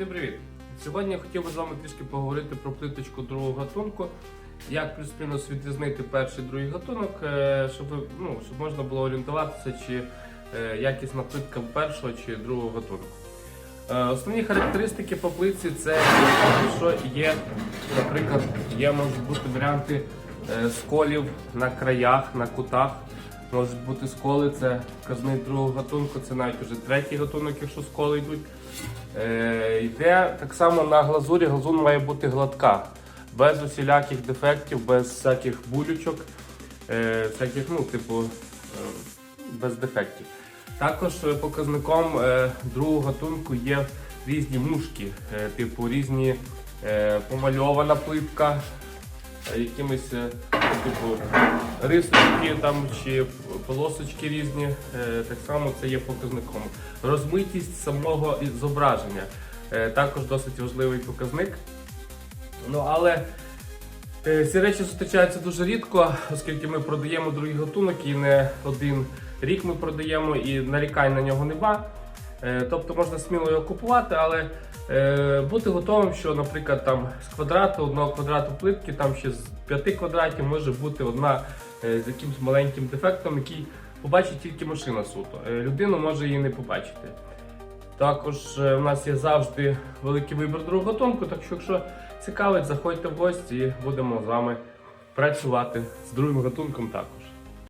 Всім привіт! Сьогодні я хотів би з вами трішки поговорити про плиточку другого гатунку. Як плюс-мінус відрізнити перший другий гатунок, е, щоб, ну, щоб можна було орієнтуватися, чи е, якісна плитка першого чи другого гатунку. Е, Основні характеристики по плитці це що є, наприклад, є можуть бути варіанти сколів на краях, на кутах. Можуть бути сколи, це казник другого гатунку, це навіть вже третій гатунок, якщо сколи йдуть. Е, йде так само на глазурі, глазур має бути гладка, без усіляких дефектів, без всяких булючок, е, всяких, ну, типу, е, без дефектів. Також е, показником е, другого гатунку є різні мушки, е, типу різні е, помальована плитка, е, якимись е, типу рисочки там чи полосочки різні. е, Так само це є показником. Розмитість самого зображення е, також досить важливий показник. Ну але е, ці речі зустрічаються дуже рідко, оскільки ми продаємо другий гатунок і не один рік ми продаємо і нарікань на нього нема. Е, Тобто можна сміло його купувати, але е, бути готовим, що, наприклад, там з квадрату, одного квадрату плитки, там ще з п'яти квадратів може бути одна е, з якимось маленьким дефектом, який побачить тільки машина суто. Людина може її не побачити. Також у нас є завжди великий вибір другого гатунку, так що якщо цікавить, заходьте в гості і будемо з вами працювати з другим гатунком також.